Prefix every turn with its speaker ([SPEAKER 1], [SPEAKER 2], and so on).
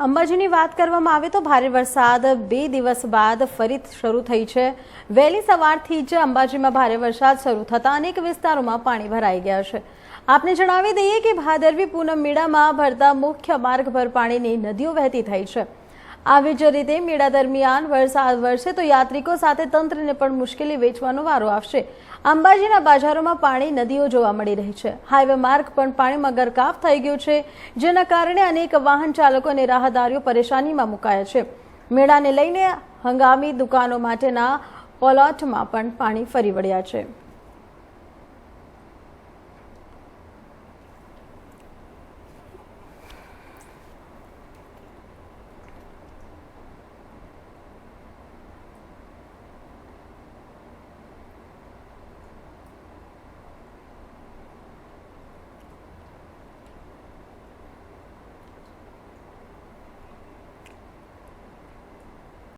[SPEAKER 1] અંબાજીની વાત કરવામાં આવે તો ભારે વરસાદ. બે દિવસ બાદ ફરી શરૂ થઈ છે. વહેલી સવારથી જ અંબાજીમાં ભારે વરસાદ શરૂ થતાં અનેક વિસ્તારોમાં પાણી ભરાઈ ગયા છે. આપને જણાવી દઈએ કે ભાદરવી પૂનમ મેળામાં ભરતા મુખ્ય માર્ગ પર પાણીની નદીઓ વહેતી થઈ છે. આવી જ રીતે મેળા દરમિયાન વરસાદ વરસે તો યાત્રિકો સાથે તંત્રને પણ મુશ્કેલી વેચવાનો વારો આવશે. અંબાજીના બજારોમાં પાણી, નદીઓ જોવા મળી રહી છે. હાઈવે માર્ગ પણ પાણીમાં ગરકાવ થઈ ગયું છે, જેના કારણે અનેક વાહન ચાલકો અને રાહદારીઓ પરેશાનીમાં મુકાયા છે. મેળાને લઈને હંગામી દુકાનો માટેના પોલોટમાં પણ પાણી ફરી વળ્યા છે.